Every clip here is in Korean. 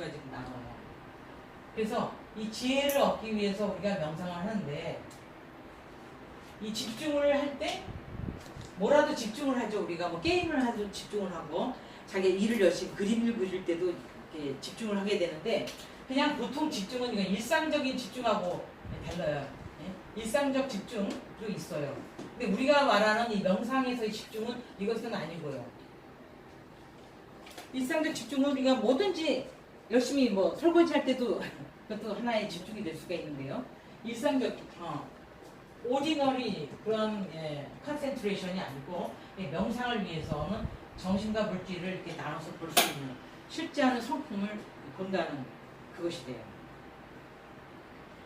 가지로 나눠요. 그래서 이 지혜를 얻기 위해서 우리가 명상을 하는데 이 집중을 할 때 뭐라도 집중을 하죠. 우리가 뭐 게임을 하도 집중을 하고 자기 일을 열심히 그림을 그릴 때도 이렇게 집중을 하게 되는데 그냥 보통 집중은 이건 일상적인 집중하고 달라요. 예? 일상적 집중도 있어요. 근데 우리가 말하는 이 명상에서의 집중은 이것은 아니고요. 일상적 집중은 우리가 뭐든지 열심히 뭐 설거지 할 때도 그것도 하나의 집중이 될 수가 있는데요. 일상적 어, 오디너리 그런 예, 컨센트레이션이 아니고 이 명상을 위해서는 정신과 물질을 이렇게 나눠서 볼 수 있는 실제 하는 성품을 본다는 그것이 돼요.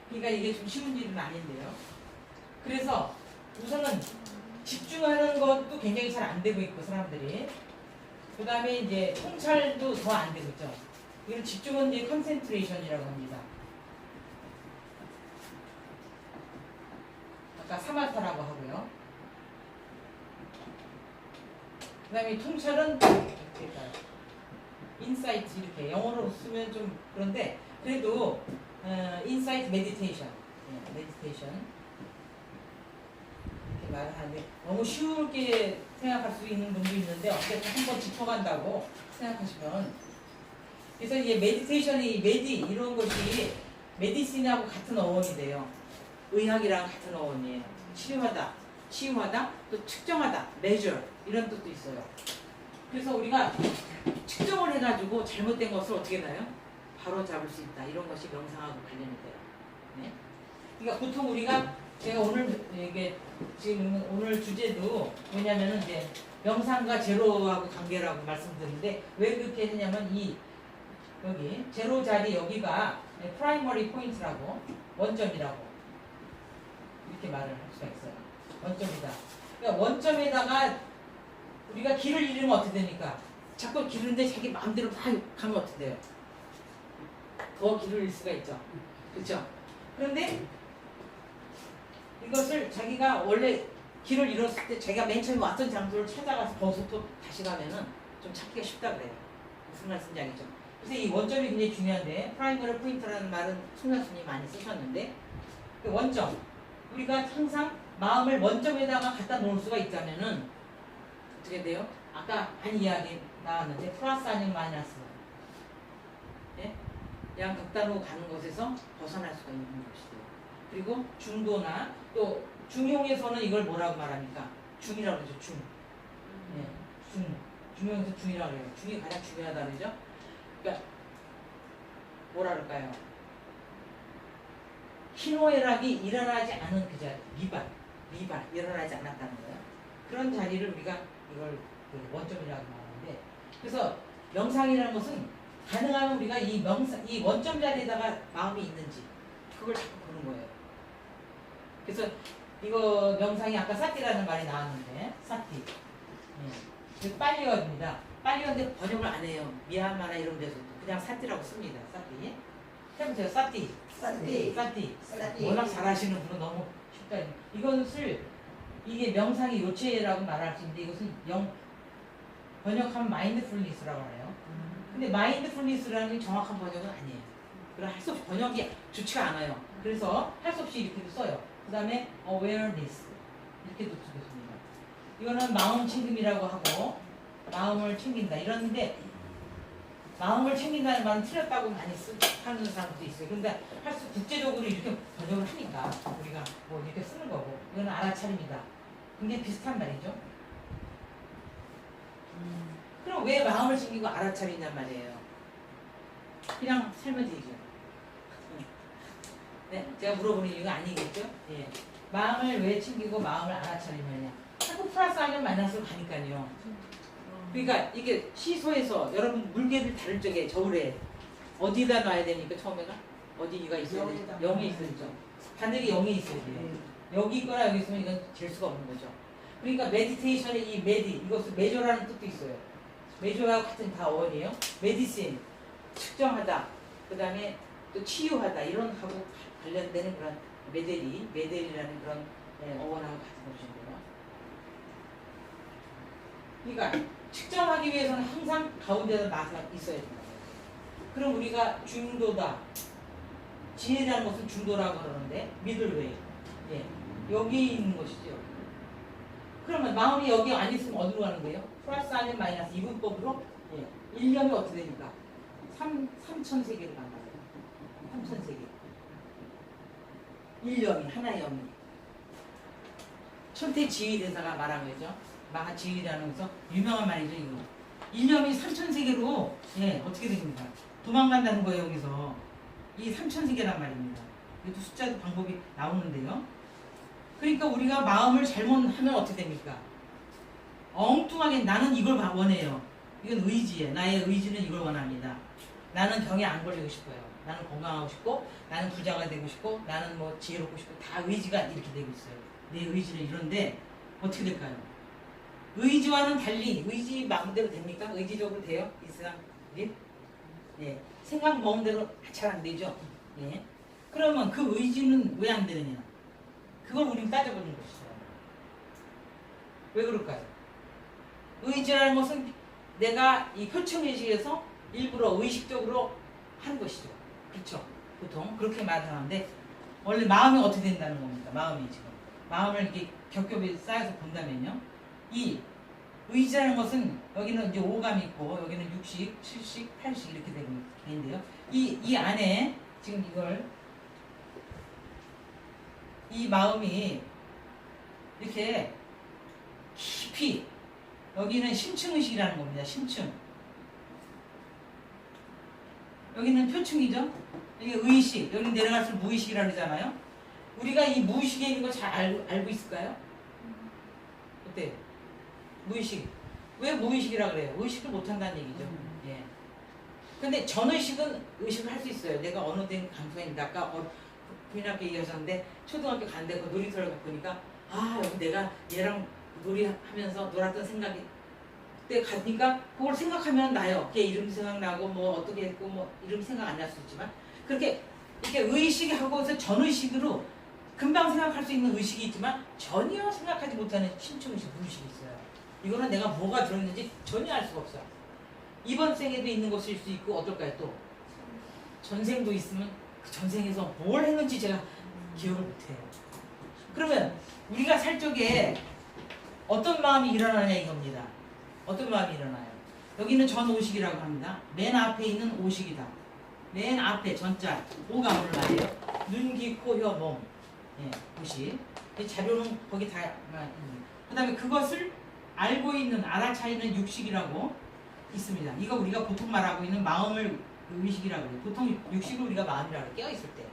그러니까 이게 좀 쉬운 일은 아닌데요. 그래서 우선은 집중하는 것도 굉장히 잘 안 되고 있고 사람들이 그 다음에 이제 통찰도 더 안 되고 있죠. 이걸 집중은 이제 컨센트레이션이라고 합니다. 아까 사마타라고 하고요. 그 다음에 통찰은 어떻게까요 인사이트 이렇게 영어로 쓰면 좀 그런데 그래도 어, 인사이트 메디테이션 예, 메디테이션 이렇게 말을 하는데 너무 쉽게 생각할 수 있는 분도 있는데 어쨌든 한번 짚어간다고 생각하시면 그래서 이게 메디테이션이 메디 이런 것이 메디신하고 같은 어원이 돼요. 의학이랑 같은 어원이에요. 치료하다, 치유하다, 또 측정하다, measure 이런 뜻도 있어요. 그래서 우리가 측정을 해가지고 잘못된 것을 어떻게 나요? 바로 잡을 수 있다. 이런 것이 명상하고 관련이 돼요. 네? 그러니까 보통 우리가 제가 오늘 이게 지금 오늘 주제도 뭐냐면은 이제 명상과 제로하고 관계라고 말씀드렸는데 왜 그렇게 했냐면 이 여기 제로 자리 여기가 프라이머리 포인트라고 원점이라고 이렇게 말을 할 수가 있어요. 원점이다. 그러니까 원점에다가 우리가 길을 잃으면 어떻게 됩니까? 자꾸 길은데 자기 마음대로 막 가면 어떻게 돼요? 더 길을 잃을 수가 있죠. 그렇죠? 그런데 이것을 자기가 원래 길을 잃었을 때 자기가 맨 처음에 왔던 장소를 찾아가서 거기서 또 다시 가면은 좀 찾기가 쉽다 그래요. 무슨 말씀인지 알겠죠? 그래서 이 원점이 굉장히 중요한데 프라이머리 포인트라는 말은 송나스님이 많이 쓰셨는데 그 원점 우리가 항상 마음을 원점에다가 갖다 놓을 수가 있다면은 어떻게 돼요? 아까 한 이야기 나왔는데 플러스 아니면 마이너스 예? 양 극단으로 가는 것에서 벗어날 수가 있는 것이 돼요. 그리고 중도나 또 중용에서는 이걸 뭐라고 말합니까? 중이라고 그러죠. 중. 예, 중. 중용에서 중이라고 그래요. 중이 가장 중요하다 그러죠. 그러니까 뭐라 그럴까요? 희노애락이 일어나지 않은 그 자리, 미발, 미발 일어나지 않았다는 거예요. 그런 자리를 우리가 이걸 그 원점이라고 말하는데, 그래서 명상이라는 것은 가능하면 우리가 이 명상, 이 원점 자리에다가 마음이 있는지 그걸 자꾸 보는 거예요. 그래서 이거 명상이 아까 사티라는 말이 나왔는데, 사티. 예. 빨리어입니다. 빨리어인데 번역을 안 해요. 미얀마나 이런 데서도 그냥 사티라고 씁니다. 사티. 해보세요. 사티. 사티. 사티. 사티. 워낙 잘하시는 분은 너무 쉽다. 이것을 이게 명상의 요체라고 말할 수 있는데 이것은 영 번역하면 마인드풀니스라고 해요. 근데 마인드풀니스라는 게 정확한 번역은 아니에요. 그럼 할 수 없이 번역이 좋지가 않아요. 그래서 할 수 없이 이렇게도 써요. 그 다음에 awareness 이렇게도 쓰겠습니다. 이거는 마음 챙김이라고 하고 마음을 챙긴다 이러는데 마음을 챙긴다는 말은 틀렸다고 많이 쓰, 하는 사람도 있어요. 근데 할 수 국제적으로 이렇게 번역을 하니까 우리가 뭐 이렇게 쓰는 거고 이거는 알아차림이다. 굉장히 비슷한 말이죠. 그럼 왜 마음을 챙기고 알아차리냔 말이에요. 그냥 살면 되죠. 네, 제가 물어보는 이유가 아니겠죠? 예. 마음을 왜 챙기고 마음을 알아차리느냐. 자꾸 플러스 하면 마이너스로 가니까요. 그러니까 이게 시소에서 여러분 물개를 다룰 적에 저울에 어디다 놔야 되니까 처음에가 어디가 있어야 돼? 영에다. 0에 있어야죠. 반대로 0에 있어야 돼요. 여기 있거나 여기 있으면 이건 될 수가 없는 거죠. 그러니까 메디테이션의 이 메디 이것은 메조라는 뜻도 있어요. 메조하고 같은 다 어원이에요. 메디신 측정하다. 그 다음에 또 치유하다 이런 하고 관련되는 그런 메데리 메데리라는 그런 예, 어원하고 같은 것인데요. 그러니까 측정하기 위해서는 항상 가운데서 나서 있어야 된다. 그럼 우리가 중도다. 지혜라는 것은 중도라고 그러는데 미들웨이. 예. 여기 있는 것이죠. 그러면 마음이 여기 안 있으면 어디로 가는 거예요? 플러스 아니면 마이너스 이분법으로 예. 1년이 어떻게 됩니까? 3, 3천 세계로 간다. 3천 세계. 1년이 하나의 영이. 천태 지휘 대사가 말한 거죠. 마하 지휘라는 것서 유명한 말이죠, 이거. 1년이 3천 세계로 예, 어떻게 됩니까? 도망간다는 거예요, 여기서. 이 3천 세계란 말입니다. 이것도 숫자도 방법이 나오는데요. 그러니까 우리가 마음을 잘못하면 어떻게 됩니까? 엉뚱하게 나는 이걸 바- 원해요. 이건 의지예요. 나의 의지는 이걸 원합니다. 나는 병에 안 걸리고 싶어요. 나는 건강하고 싶고, 나는 부자가 되고 싶고, 나는 뭐 지혜롭고 싶고, 다 의지가 이렇게 되고 있어요. 내 의지는 이런데 어떻게 될까요? 의지와는 달리 의지 마음대로 됩니까? 의지적으로 돼요? 이 사람들이? 예. 생각 마음대로 잘 안 되죠? 예. 그러면 그 의지는 왜 안 되느냐? 그걸 우리는 따져보는 것이죠. 왜 그럴까요? 의지라는 것은 내가 이 표층의식에서 일부러 의식적으로 한 것이죠. 그렇죠? 보통 그렇게 말하는데 원래 마음이 어떻게 된다는 겁니까? 마음이 지금 마음을 이렇게 겹겹이 쌓아서 본다면요. 이 의지라는 것은 여기는 이제 오감이 있고 여기는 육식, 칠식, 팔식 이렇게 되고 있는데요. 이, 이 안에 지금 이걸 이 마음이 이렇게 깊이 여기는 심층의식이라는 겁니다. 심층. 여기는 표층이죠. 여기 의식, 여기 내려갈수록 무의식이라고 그러잖아요. 우리가 이 무의식에 있는 거잘 알고, 알고 있을까요? 무의식. 왜 무의식이라 그래요? 의식을 못한다는 얘기죠. 예. 근데 전의식은 의식을 할 수 있어요. 내가 어느 때 감성인데 아까 어, 부인학교 얘기하셨는데 초등학교 간데 그 놀이터를 갖고 보니까 아 여기 내가 얘랑 놀이하면서 놀았던 생각이 그때 가니까 그걸 생각하면 나요. 걔 이름 생각나고 뭐 어떻게 했고 뭐 이름 생각 안 날 수 있지만 그렇게 이렇게 의식하고서 전의식으로 금방 생각할 수 있는 의식이 있지만 전혀 생각하지 못하는 심층의식, 무의식이 있어요. 이거는 내가 뭐가 들어있는지 전혀 알 수가 없어요. 이번 생에도 있는 것일 수 있고 어떨까요 또? 전생도 있으면 그 전생에서 뭘 했는지 제가 기억을 못해요. 그러면 우리가 살 적에 어떤 마음이 일어나냐 이겁니다. 어떤 마음이 일어나요? 여기는 전오식이라고 합니다. 맨 앞에 있는 오식이다. 맨 앞에 전자 오가 올라요. 눈, 귀, 코, 혀, 몸. 예, 오식. 이 자료는 거기 다 있는. 그다음에 그것을 알고 있는 알아차리는 육식이라고 있습니다. 이거 우리가 보통 말하고 있는 마음을 의식이라고 해요. 보통 육식을 우리가 마음이라고 해요. 깨어 있을 때.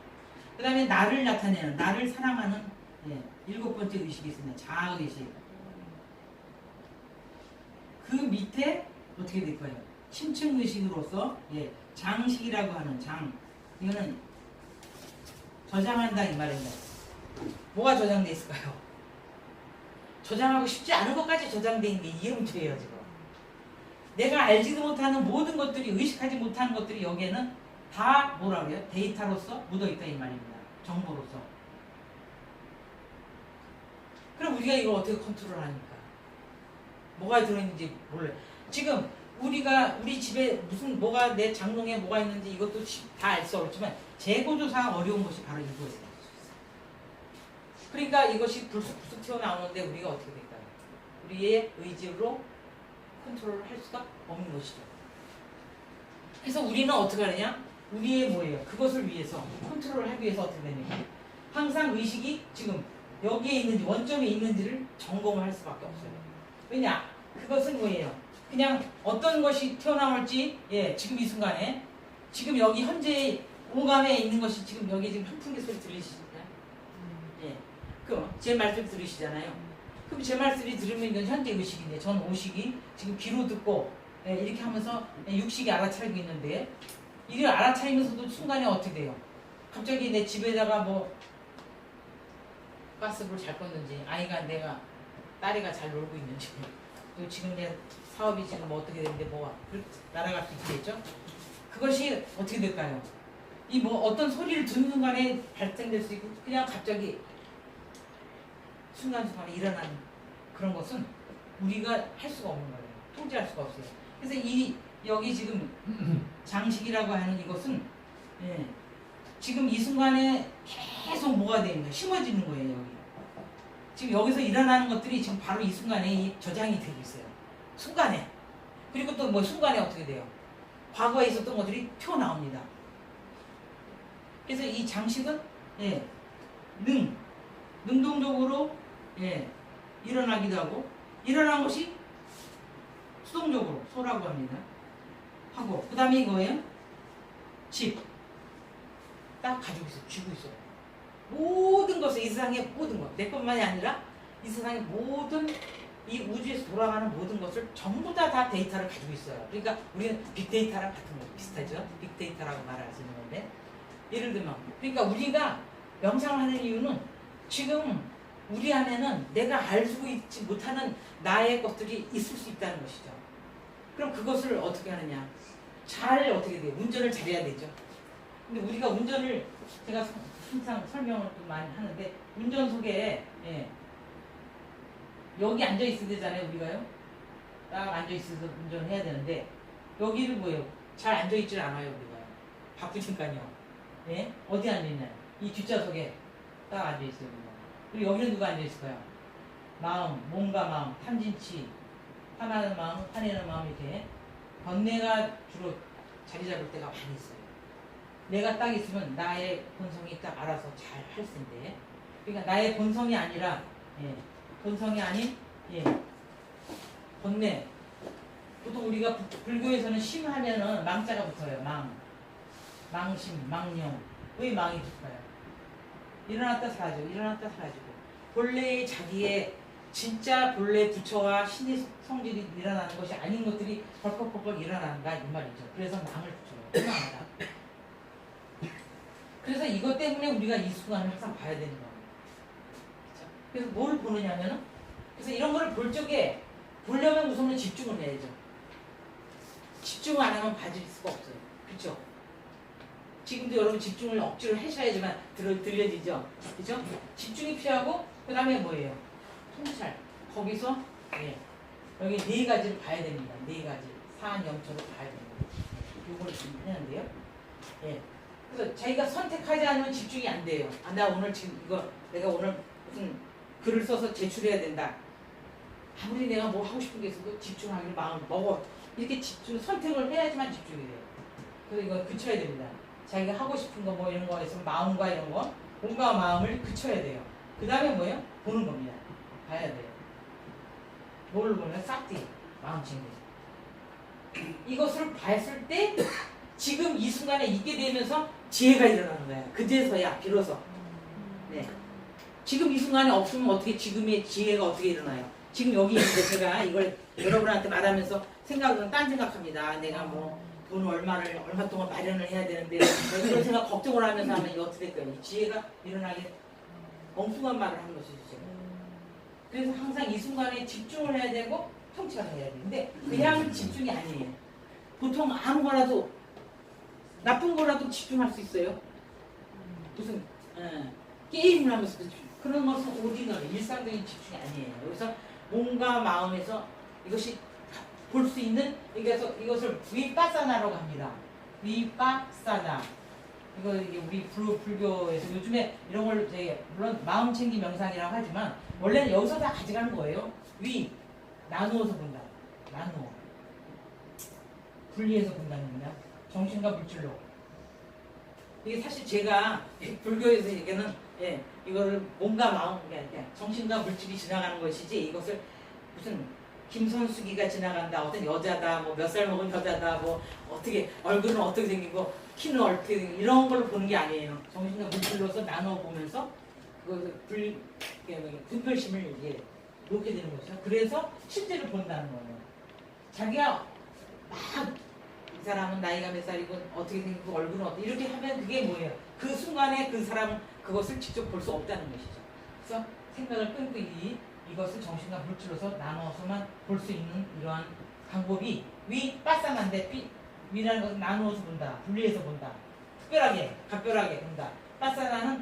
그 다음에 나를 나타내는 나를 사랑하는 예, 일곱 번째 의식이 있습니다. 자아의식. 그 밑에 어떻게 될 거예요? 심층 의식으로서 예, 장식이라고 하는 장 이거는 저장한다 이 말입니다. 뭐가 저장돼 있을까요? 저장하고 싶지 않은 것까지 저장돼 있는 게 이게 문제예요 지금. 내가 알지도 못하는 모든 것들이 의식하지 못하는 것들이 여기에는 다 뭐라 그래요? 데이터로서 묻어 있다 이 말입니다. 정보로서. 그럼 우리가 이걸 어떻게 컨트롤하니까? 뭐가 들어있는지 몰라요. 지금 우리가 우리 집에 무슨 뭐가 내 장롱에 뭐가 있는지 이것도 다 알 수 없지만 재고조사가 어려운 것이 바로 이거예요. 그러니까 이것이 불쑥불쑥 튀어나오는데 우리가 어떻게 될까요? 우리의 의지로 컨트롤을 할 수가 없는 것이죠. 그래서 우리는 어떻게 하느냐? 우리의 뭐예요? 그것을 위해서 컨트롤을 하기 위해서 어떻게 되냐면 항상 의식이 지금 여기에 있는지 원점에 있는지를 점검을 할 수밖에 없어요. 왜냐? 그것은 뭐예요? 그냥 어떤 것이 튀어나올지 예 지금 이 순간에 지금 여기 현재 오감에 있는 것이 지금 여기 지금 한 풍기 소리 들리시나요? 예. 그제 말씀 들으시잖아요. 그럼 제 말씀이 들으면 이건 현재 의식인데 전 오식이 지금 귀로 듣고 예, 이렇게 하면서 예, 육식이 알아차리고 있는데 이를 알아차리면서도 순간에 어떻게 돼요? 갑자기 내 집에다가 뭐 가스불 잘 껐는지 아이가 내가 딸이가 잘 놀고 있는지 또 지금 내 사업이 지금 뭐 어떻게 되는데 뭐 날아갈 수 있겠죠? 그것이 어떻게 될까요? 이 뭐 어떤 소리를 듣는 순간에 발생될 수 있고 그냥 갑자기 순간순간에 일어나는 그런 것은 우리가 할 수가 없는 거예요. 통제할 수가 없어요. 그래서 이 여기 지금 장식이라고 하는 이것은 예, 지금 이 순간에 계속 뭐가 되는 거예요? 심어지는 거예요 여기. 지금 여기서 일어나는 것들이 지금 바로 이 순간에 이 저장이 되고 있어요. 순간에. 그리고 또 뭐 순간에 어떻게 돼요? 과거에 있었던 것들이 튀어 나옵니다. 그래서 이 장식은 예, 능, 능동적으로 예, 일어나기도 하고 일어난 것이 수동적으로 소라고 합니다. 하고 그 다음에 이거예요. 집. 딱 가지고 있어, 쥐고 있어. 모든 것을 이 세상의 모든 것, 내 것만이 아니라 이 세상의 모든 이 우주에서 돌아가는 모든 것을 전부 다 다 데이터를 가지고 있어요. 그러니까 우리는 빅데이터랑 같은 거 비슷하죠. 빅데이터라고 말을 하시는 건데 예를 들면 그러니까 우리가 명상을 하는 이유는 지금 우리 안에는 내가 알고 있지 못하는 나의 것들이 있을 수 있다는 것이죠. 그럼 그것을 어떻게 하느냐? 잘 어떻게 돼요? 운전을 잘해야 되죠. 근데 우리가 운전을 제가 항상 설명을 또 많이 하는데 운전석에 예, 여기 앉아 있어야 되잖아요 우리가요. 딱 앉아 있어서 운전을 해야 되는데 여기를 뭐예요? 잘 앉아 있질 않아요 우리가. 바쁘니까요. 예? 어디 앉아 있나요? 이 뒷좌석에 딱 앉아 있어요. 그리고 여기는 누가 앉아 있을까요? 마음, 몸과 마음, 탐진치, 화나는 마음, 화내는 마음 이렇게 번뇌가 주로 자리 잡을 때가 많이 있어요. 내가 딱 있으면 나의 본성이 딱 알아서 잘 할 텐데. 그러니까 나의 본성이 아니라 예, 본성이 아닌 예, 본뇌. 보통 우리가 부- 불교에서는 심하면은 망자가 붙어요. 망, 망심, 망령. 왜 망이 붙어요? 일어났다 사라지고 일어났다 사라지고 본래의 자기의 진짜 본래 부처와 신의 성질이 일어나는 것이 아닌 것들이 벌컥벌컥 일어난다 이 말이죠. 그래서 망을 붙여요. 망하다. 그래서 이것 때문에 우리가 이 순간을 항상 봐야 되는 거예요. 그래서 뭘 보느냐면은 그래서 이런 거를 볼 적에 보려면 우선은 집중을 해야죠. 집중을 안 하면 봐질 수가 없어요. 그렇죠? 지금도 여러분 집중을 억지로 하셔야지만 들, 들려지죠. 그죠? 집중이 필요하고 그 다음에 뭐예요? 통찰. 거기서 예. 여기 네 가지를 봐야 됩니다. 네 가지. 사안 영처로 봐야 됩니다. 요거를 지금 하는데요. 예. 그래서 자기가 선택하지 않으면 집중이 안 돼요. 아, 나 오늘 지금 이거 내가 오늘 무슨 글을 써서 제출해야 된다. 아무리 내가 뭐 하고 싶은 게 있어도 집중하기를 마음 먹어. 이렇게 집중, 선택을 해야지만 집중이 돼요. 그래서 이거 그쳐야 됩니다. 자기가 하고 싶은 거 뭐 이런 거 있으면 마음과 이런 거, 몸과 마음을 그쳐야 돼요. 그 다음에 뭐예요? 보는 겁니다. 봐야 돼요. 뭘 보면 싹디, 마음 챙겨. 이것을 봤을 때 지금 이 순간에 있게 되면서 지혜가 일어나는 거야. 그제서야 비로소. 네. 지금 이 순간에 없으면 어떻게 지금의 지혜가 어떻게 일어나요? 지금 여기 있는데 제가 이걸 여러분한테 말하면서 생각은 딴 생각합니다. 내가 뭐 돈 얼마를 얼마 동안 마련을 해야 되는데 뭐 이런 생각 걱정을 하면서 하면 이게 어떻게 될까요? 이 지혜가 일어나게 엉뚱한 말을 한 것이죠. 제가. 그래서 항상 이 순간에 집중을 해야 되고 통찰을 해야 돼. 근데 그냥 집중이 아니에요. 보통 아무거나도 나쁜 거라도 집중할 수 있어요. 무슨 예, 게임을 하면서 그 집중. 그런 것은 오디너리 일상적인 집중이 아니에요. 그래서 몸과 마음에서 이것이 볼 수 있는 그래서 이것을 위빠사나라고 합니다. 위빠사나 이거 우리 불, 불교에서 요즘에 이런 걸 되게 물론 마음 챙기 명상이라고 하지만 원래는 여기서 다 가져가는 거예요. 위 나누어서 본다. 나누어 분리해서 본다는 겁니다. 정신과 물질로. 이게 사실 제가 불교에서 얘기는 예, 이거를 몸과 마음, 그러니까 정신과 물질이 지나가는 것이지 이것을 무슨 김선수기가 지나간다, 어떤 여자다, 뭐 몇 살 먹은 여자다, 뭐 어떻게 얼굴은 어떻게 생기고 키는 어떻게 생기고 이런 걸 보는 게 아니에요. 정신과 물질로서 나눠 보면서 그것을 불 이렇게 분별심을 이게 놓게 되는 거죠. 그래서 실제로 본다는 거예요. 자기가 막 이 사람은 나이가 몇 살이고 어떻게 생기고 얼굴은 어떻게 이렇게 하면 그게 뭐예요? 그 순간에 그 사람은 그것을 직접 볼 수 없다는 것이죠. 그래서 생각을 끊고 이 이것을 정신과 물질로서 나눠서만 볼 수 있는 이러한 방법이 위 빠싸한데 위 위라는 것은 나누어서 본다, 분리해서 본다, 특별하게, 각별하게 본다. 빠싸나는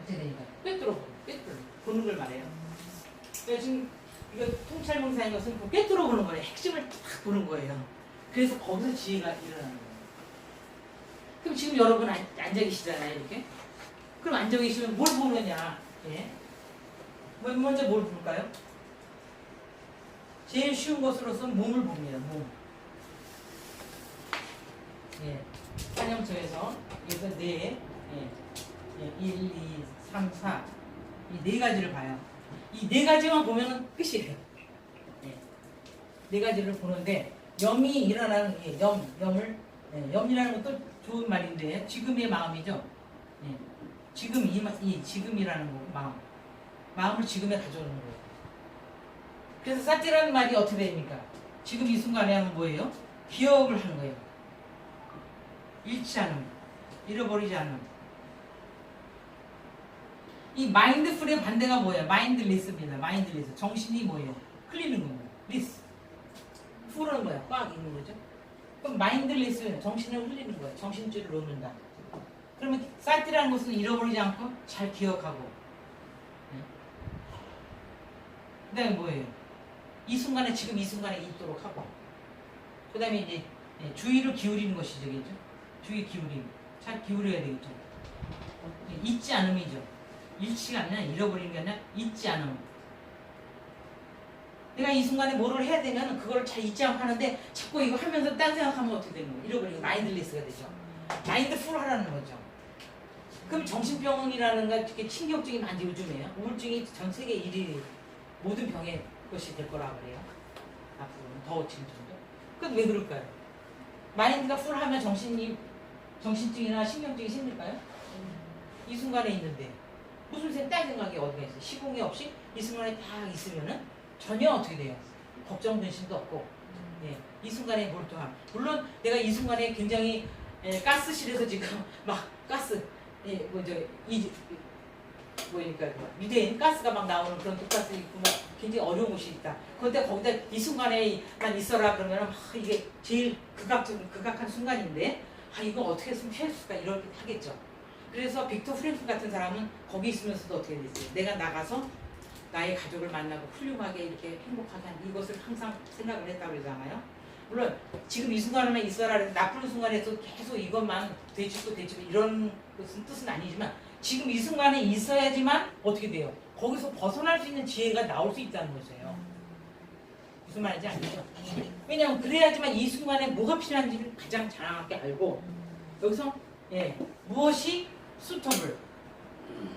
어떻게 되니까 꿰뚫어 보는, 꿰뚫어 보는 걸 말해요. 그래서 지금 이거 통찰명사인 것은 그 꿰뚫어 보는 거예요. 핵심을 딱 보는 거예요. 그래서 거기서 지혜가 일어나는 거예요. 그럼 지금 여러분 앉, 앉아 계시잖아요, 이렇게. 그럼 앉아 계시면 뭘 보느냐? 예. 맨 먼저 뭘 볼까요? 제일 쉬운 것으로서는 몸을 봅니다. 몸. 예. 한영초에서 여기서 네, 예. 예. 1, 2, 3, 4. 이 네 가지를 봐요. 이 네 가지만 보면은 끝이에요. 예. 네 가지를 보는데 염이 일어나는 예, 염, 염을 예, 염이라는 것도 좋은 말인데 지금의 마음이죠. 예. 지금 이, 마- 이 지금이라는 거 마음. 마음을 지금에 가져오는 거예요. 그래서 사티라는 말이 어떻게 됩니까? 지금 이 순간에 하면 뭐예요? 기억을 하는 거예요. 잃지 않음, 잃어버리지 않음. 이 마인드풀의 반대가 뭐예요? 마인드리스입니다. 마인드리스. 정신이 뭐예요? 흘리는 거예요. 리스. 풀은 거야. 꽉 있는 거죠. 그럼 마인드리스 정신을 흘리는 거예요. 정신줄을 놓는다. 그러면 사이트라는 것은 잃어버리지 않고 잘 기억하고. 네. 그 다음에 뭐예요? 이 순간에 지금 이 순간에 있도록 하고. 그 다음에 이제 예, 주의를 기울이는 것이 저겠죠. 주의 기울임. 잘 기울여야 되겠죠. 예, 잊지 않음이죠. 잃지가 아니라 잃어버리는 게 아니라 잊지 않음. 내가 이 순간에 뭐를 해야 되면 그걸 잘 잊지 않고 하는데 자꾸 이거 하면서 딴 생각하면 어떻게 되는 거예요? 잃어버리는 마인드리스가 되죠. 마인드풀 하라는 거죠. 그럼 정신병이라는가 특히 신경증이 많이 요즘에요. 우울증이 전 세계 1위 모든 병의 것이 될 거라 그래요. 앞으로는 더 지금 정도. 그건 왜 그럴까요? 마인드가 풀하면 정신이 정신증이나 신경증이 생길까요? 이 순간에 있는데 무슨 생, 딴 생각이 어디가 있어요? 시공이 없이 이 순간에 딱 있으면은 전혀 어떻게 돼요? 걱정 근심도 없고 예, 이 순간에 몰두함. 물론 내가 이 순간에 굉장히 예, 가스실에서 지금 막 가스 예, 뭐저 이 뭐니까 미대인 가스가 막 나오는 그런 독가스 있고 막 굉장히 어려운 곳이 있다. 그런데 거기다 이 순간에만 있어라 그러면은 막 이게 제일 극악적 극악한 순간인데 아 이거 어떻게 했으면 피했을까 이렇게 하겠죠. 그래서 빅터 프랭크 같은 사람은 거기 있으면서도 어떻게 됐어요? 내가 나가서 나의 가족을 만나고 훌륭하게 이렇게 행복하게 한 이것을 항상 생각을 했다고 그러잖아요. 물론 지금 이 순간에만 있어라 나쁜 순간에서 계속 이것만 되짚고 되짚고 이런 것은 뜻은 아니지만 지금 이 순간에 있어야지만 어떻게 돼요? 거기서 벗어날 수 있는 지혜가 나올 수 있다는 거예요. 무슨 말인지 아시죠? 왜냐하면 그래야지만 이 순간에 뭐가 필요한지를 가장 정확하게 알고 여기서 예, 무엇이 수터블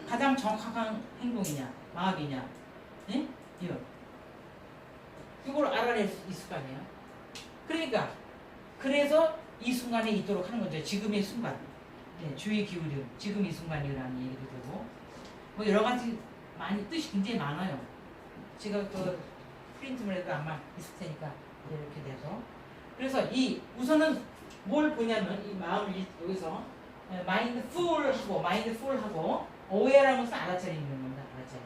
가장 정확한 행동이냐 마음이냐 예? 이걸 알아낼 수 있을 거 아니에요 그러니까 그래서 이 순간에 있도록 하는 거죠 지금의 순간 예, 주의 기울임 지금 이 순간이라는 얘기도 되고 뭐 여러 가지 많이 뜻이 굉장히 많아요 제가 그 프린트물 해도 아마 있을 테니까 이렇게 돼서 그래서 이 우선은 뭘 보냐면 이 마음을 이- 여기서 마인드풀하고 마인드풀하고 것은 알아차리는 겁니다. 알아차리.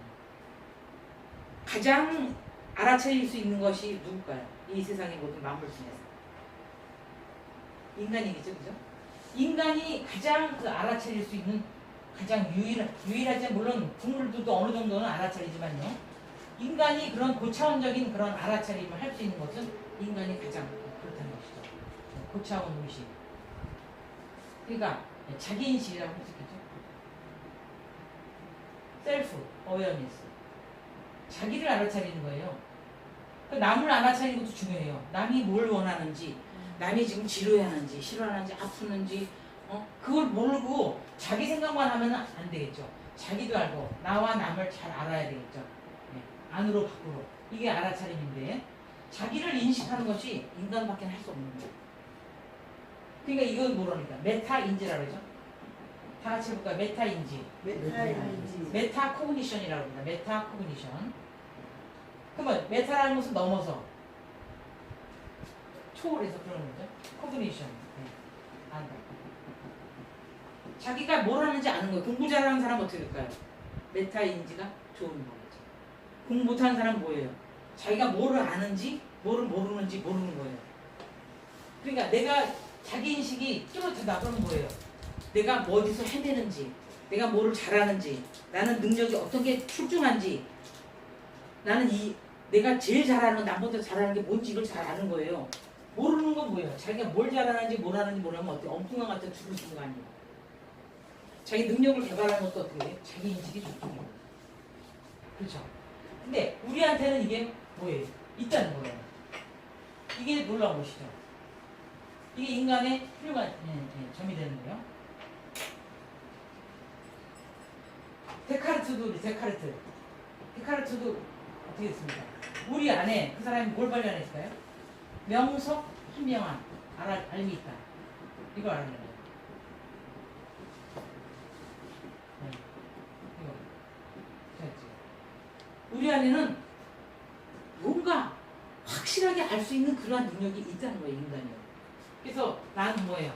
가장 알아차릴 수 있는 것이 누굴까요? 이 세상의 모든 만물 중에서 인간이겠죠, 그죠? 인간이 가장 그 알아차릴 수 있는 가장 유일한 유일하지 물론 동물들도 어느 정도는 알아차리지만요. 인간이 그런 고차원적인 그런 알아차림을 할 수 있는 것은 인간이 가장 그렇다는 것이죠. 고차원 의식. 그러니까 자기 인식이라고 할 수 있겠죠. 셀프 어웨어니스. 자기를 알아차리는 거예요. 그 남을 알아차리는 것도 중요해요. 남이 뭘 원하는지, 남이 지금 지루해하는지, 싫어하는지, 아프는지, 어? 그걸 모르고 자기 생각만 하면 안 되겠죠. 자기도 알고 나와 남을 잘 알아야 되겠죠. 네. 안으로 밖으로 이게 알아차림인데 자기를 인식하는 것이 인간밖에 할 수 없는 거예요. 그러니까 이건 뭐라니까 메타인지라 그러죠. 다 같이 해볼까요? 메타인지. 메타인지. 메타 코그니션이라고 합니다. 메타 코그니션. 그러면 메타라는 것은 넘어서 초월해서 그러는 거죠. 코그니션. 네. 안다. 자기가 뭘 하는지 아는 거예요. 공부 잘하는 사람 은 어떻게 될까요? 메타인지가 좋은 거겠죠. 공부 못하는 사람 은 뭐예요? 자기가 뭐를 아는지, 뭐를 모르는지 모르는 거예요. 그러니까 내가 자기 인식이 뚜렷하다 그러면 뭐예요? 내가 뭐 어디서 해내는지, 내가 뭐를 잘하는지, 나는 능력이 어떤 게 출중한지, 나는 이 내가 제일 잘하는 남보다 잘하는 게 뭔지 이걸 잘 아는 거예요. 모르는 건 뭐예요? 자기가 뭘 잘하는지 뭘 하는지 모르면 어때? 엉뚱한 것 같은 죽을 수가 아니에요. 자기 능력을 개발하는 것도 어떻게 돼? 자기 인식이 좋거든요. 그렇죠? 근데 우리한테는 이게 뭐예요? 있다는 거예요. 이게 놀라운 것이죠. 이게 인간의 훌륭한 예, 예, 점이 되는 거예요. 데카르트도 우리 데카르트. 데카르트도 어떻게 됐습니까? 우리 안에 그 사람이 뭘 발견했을까요? 명석 한명한 알, 알미 있다. 이거 알아요. 네. 이거. 됐지. 우리 안에는 뭔가 확실하게 알 수 있는 그러한 능력이 있다는 거예요, 인간이요. 그래서 나는 뭐예요?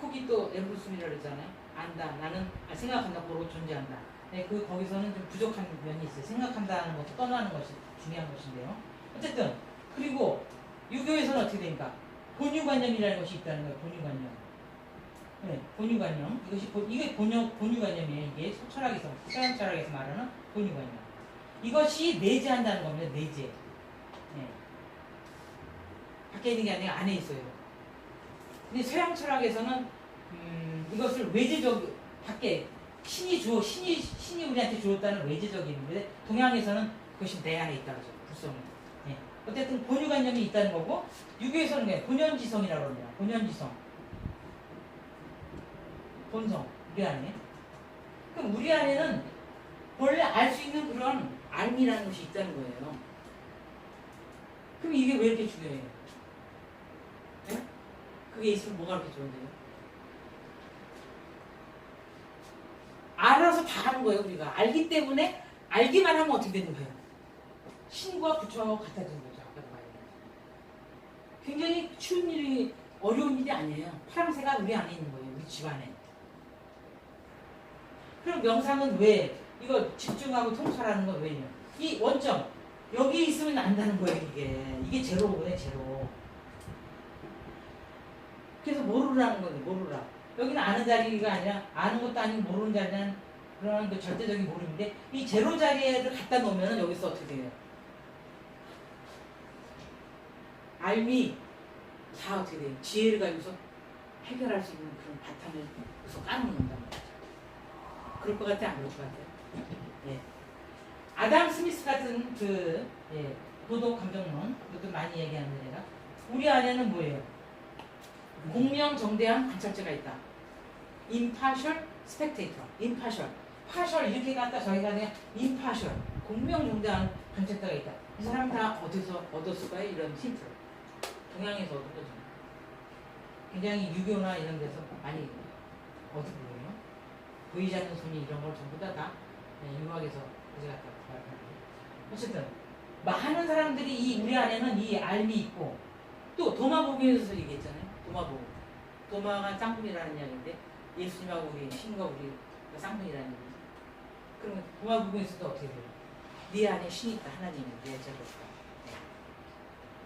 콕이 또 에브루스미라고 그랬잖아요. 안다. 나는 아, 생각한다. 고로 존재한다. 네, 그 거기서는 좀 부족한 면이 있어요. 생각한다는 것도 떠나는 것이 중요한 것인데요. 어쨌든 그리고 유교에서는 어떻게 됩니까? 본유관념이라는 것이 있다는 거예요. 본유관념. 네, 본유관념. 이것이 본, 이게 본유, 본유관념이에요. 이게 철학에서 서양 철학에서 말하는 본유관념. 이것이 내재한다는 겁니다. 내재. 네. 밖에 있는 게 아니라 안에 있어요. 근데 서양 철학에서는 음, 이것을 외재적 밖에 신이 주 신이 신이 우리한테 주었다는 외재적인 건데 동양에서는 그것이 내 안에 있다 그죠 불성이. 예. 어쨌든 본유관념이 있다는 거고 유교에서는 왜 본연지성이라고 합니다. 본연지성. 본성 우리 안에. 그럼 우리 안에는 원래 알 수 있는 그런 알미라는 것이 있다는 거예요. 그럼 이게 왜 이렇게 중요해요? 예? 그게 있으면 뭐가 그렇게 좋은데요? 알아서 다 하는 거예요, 우리가. 알기 때문에 알기만 하면 어떻게 되는 거예요? 신과 부처하고 같아지는 말했는데. 굉장히 쉬운 일이, 어려운 일이 아니에요. 파랑새가 우리 안에 있는 거예요, 우리 집안에. 그럼 명상은 왜? 이거 집중하고 통찰하는 건 왜요? 이 원점, 여기 있으면 안다는 거예요, 이게. 이게 제로거든요, 제로. 그래서 모르라는 거예요, 모르라. 여기는 아는 자리가 아니라 아는 것도 아니고 모르는 자리는 그런 그 절대적인 모름인데 이 제로 자리를 갖다 놓으면 여기서 어떻게 돼요? 알미 다 어떻게 돼요? 지혜를 가지고서 해결할 수 있는 그런 바탕을 여기서 까놓는단 말이죠. 그럴 것 같아 안 그럴 것 같아요? 예. 아담 스미스 같은 그 예, 도덕 감정론 이것도 많이 얘기하는 데가 우리 안에는 뭐예요? 공명정대한 관찰자가 있다. impartial spectator, impartial. partial 이렇게 갔다 저희가 그냥 impartial, 공명정대한 관찰자가 있다. 이 사람 다 어디서 얻었을까요? 이런 힌트. 동양에서 얻은 거죠. 굉장히 유교나 이런 데서 많이 얻은 거예요. 보이지 않는 손이 이런 걸 전부 다, 다 네, 유학에서 가져갔다. 어쨌든 많은 사람들이 이 우리 안에는 이 알미 있고 또 도마복음에서 얘기했잖아요. 도마복음. 도마가 쌍둥이라는 이야기인데 예수님하고 우리 신과 우리 쌍둥이라는 얘기. 그러면 도마복음에서도 어떻게 돼요? 네 안에 신이 있다. 하나님이 내 자로다.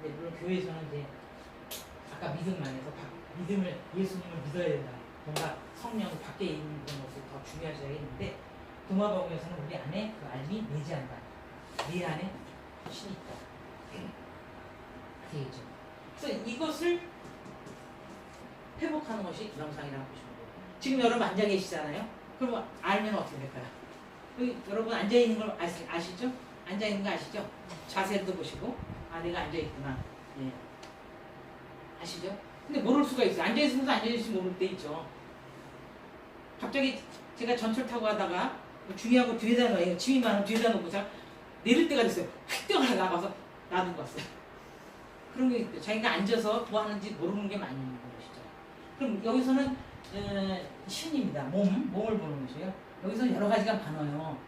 근데 물론 교회에서는 이제 아까 믿음만 해서 바- 믿음을 예수님을 믿어야 된다. 뭔가 성령 밖에 있는 그런 것을 더 중요하셔야겠는데 도마복음에서는 우리 안에 그 알미 내재한다. 네 안에 신이 있다. 되겠죠. 그래서 이것을 회복하는 것이 명상이라고 보시면 돼요. 지금 여러분 앉아 계시잖아요. 그럼 알면 어떻게 될까요? 여기 여러분 앉아 있는 걸 아시, 아시죠? 앉아 있는 거 아시죠? 자세도 보시고 아 내가 앉아 있구나. 예. 아시죠? 근데 모를 수가 있어요. 앉아 있으면서 앉아 있을지 모를 때 있죠. 갑자기 제가 전철 타고 가다가 뭐 중요한 거 뒤에다 놓아요. 짐이 많으면 뒤에다 놓고 자 내릴 때가 됐어요. 휙 뛰어나 나가서 놔두고 왔어요. 그런 게 있대요. 자기가 앉아서 뭐 하는지 모르는 게 많이 있는 것이죠. 그럼 여기서는 에, 신입니다. 몸, 몸을 보는 것이에요. 여기서 여러 가지가 많아요.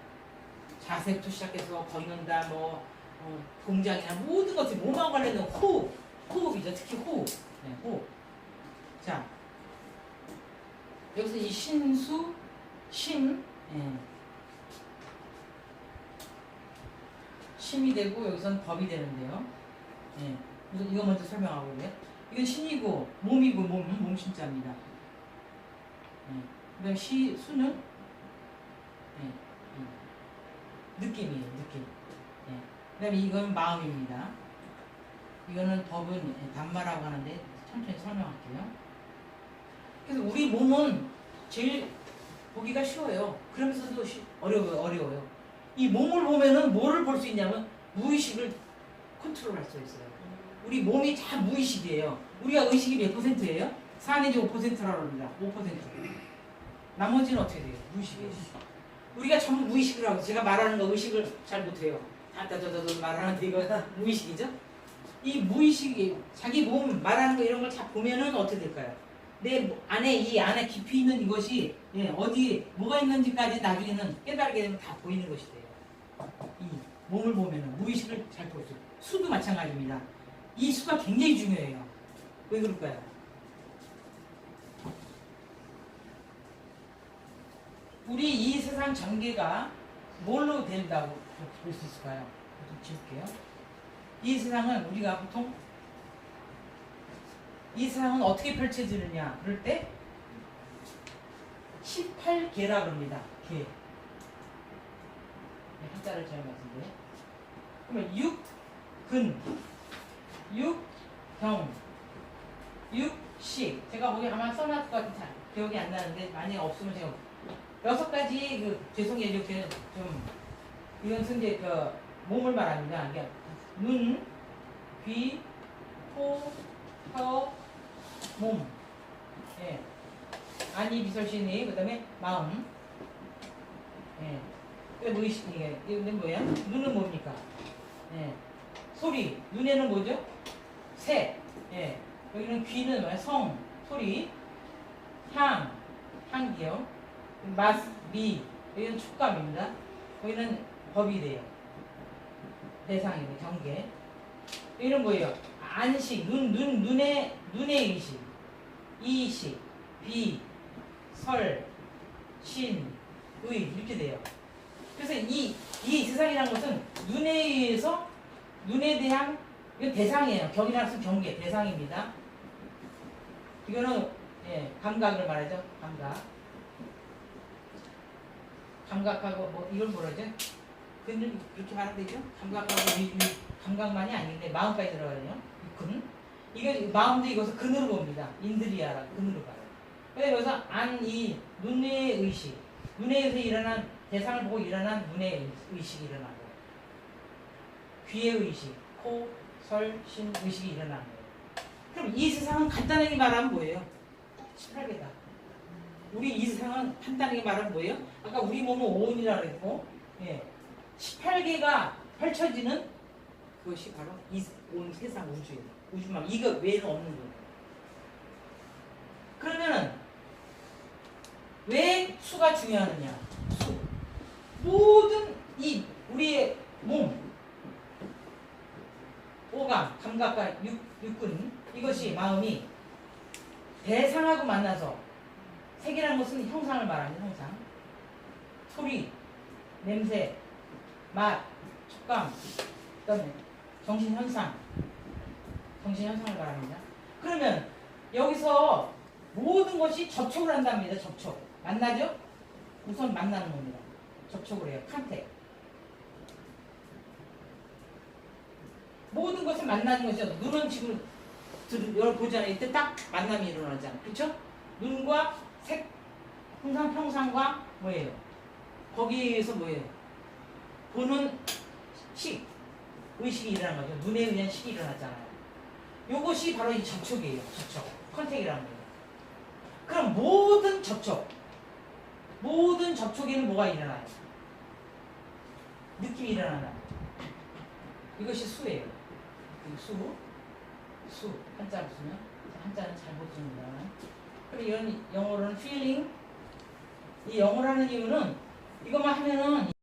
자세부터 시작해서 걷는다, 뭐 어, 공장이나 모든 것이 몸하고 관련된 호흡, 호흡이죠. 특히 호흡, 네, 호흡. 자, 여기서 이 신수, 심, 예. 심이 되고 여기서는 법이 되는데요. 예. 그래서 이거 먼저 설명하고 그래요. 이건 신이고 몸이고 몸, 몸 신자입니다. 예. 그다음 시 수는 예. 예. 느낌이에요. 느낌. 예. 그다음에 이건 마음입니다. 이거는 법은 단마라고 하는데 천천히 설명할게요. 그래서 우리 몸은 제일 보기가 쉬워요. 그러면서도 쉬- 어려워요. 어려워요. 이 몸을 보면은 뭐를 볼 수 있냐면 무의식을 컨트롤할 수 있어요. 우리 몸이 다 무의식이에요. 우리가 의식이 몇 퍼센트예요? 4 내지 5%라고 합니다. 5%. 나머지는 어떻게 돼요? 무의식이에요. 우리가 전부 무의식을 하고 제가 말하는 거 의식을 잘 못해요. 다다다다다 말하는데 이거 무의식이죠? 이 무의식이 자기 몸 말하는 거 이런 걸 다 보면은 어떻게 될까요? 내 안에 이 안에 깊이 있는 이것이 예, 어디 뭐가 있는지까지 나중에는 깨달게 되면 다 보이는 것이 돼요. 이 몸을 보면은 무의식을 잘. 있어요. 수도 마찬가지입니다. 이 수가 굉장히 중요해요. 왜 그럴까요? 우리 이 세상 전개가 뭘로 된다고 볼 수 있을까요? 좀 지울게요. 이 세상은 우리가 보통 이 세상은 어떻게 펼쳐지느냐 그럴 때 18개라 그럽니다. 개. 네, 한자를 잘 맞은데. 그러면 6, 근, 6, 경, 6, 식. 제가 거기 아마 써놨을 것 같은데 잘 기억이 안 나는데 만약 없으면 제가 여섯 가지 그 죄송해요 이렇게 좀 이건 이제 그 몸을 말합니다. 이게 눈, 귀, 코, 혀, 몸. 예. 안이 비설신이 그다음에 마음. 예. 그게 무의식 이게 이건 뭐야? 눈은 뭡니까? 예. 소리. 눈에는 뭐죠? 색. 예. 여기는 귀는 뭐야? 성, 소리. 향, 향기요. 맛, 미. 여기는 촉감입니다. 거기는 법이 돼요. 대상이네, 경계. 여기는 뭐예요? 안식, 눈, 눈, 눈의, 눈의 의식. 이식, 비, 설, 신, 의. 이렇게 돼요. 그래서 이, 이 세상이라는 것은 눈에 의해서 눈에 대한 이건 대상이에요. 경이라는 것은 경계, 대상입니다. 이거는 예, 감각을 말하죠. 감각. 감각하고 뭐 이걸 뭐라죠? 근데 그렇게 말하면 되죠? 감각하고 위, 위, 감각만이 아닌데 마음까지 들어가요. 근. 이거 마음도 이것을 근으로 봅니다. 인드리아라 근으로 봐요. 그래서 여기서 안이 눈의 의식, 눈에서 일어난 대상을 보고 일어난 눈의 의식이 일어나고 귀의 의식, 코, 설, 신 의식이 일어나는 거예요. 그럼 이 세상은 간단하게 말하면 뭐예요? 18개다. 우리 이 세상은 간단하게 말하면 뭐예요? 아까 우리 몸은 5원이라고 그랬고, 예. 18개가 펼쳐지는 그것이 바로 이 온 세상 우주예요. 우주만 이거 외에는 없는 거예요. 그러면은 왜 수가 중요하느냐? 수. 모든 이 우리의 몸, 오감, 감각과 육, 육군 이것이 마음이 대상하고 만나서 색이라는 것은 형상을 말합니다. 형상. 소리, 냄새, 맛, 촉감, 그다음에 정신 현상, 정신 현상을 말합니다. 그러면 여기서 모든 것이 접촉을 한답니다. 접촉. 만나죠? 우선 만나는 겁니다. 접촉을 해요. 컨택. 모든 것을 만나는 것이죠. 눈은 지금 들- 여러분 보잖아요. 이때 딱 만남이 일어나잖아요. 그렇죠? 눈과 색, 항상 평상과 뭐예요? 거기에서 뭐예요? 보는 식, 의식이 일어나는 거죠. 눈에 의한 식이 일어나잖아요. 요것이 바로 이 접촉이에요. 접촉. 컨택이라는 거예요. 그럼 모든 접촉, 모든 접촉에는 뭐가 일어나요? 느낌이 일어나나? 이것이 수예요. 이 수, 수 한자로 쓰면 한자는 잘못 씁니다. 그리고 이런 영어로는 feeling. 이 영어라는 이유는 이것만 하면은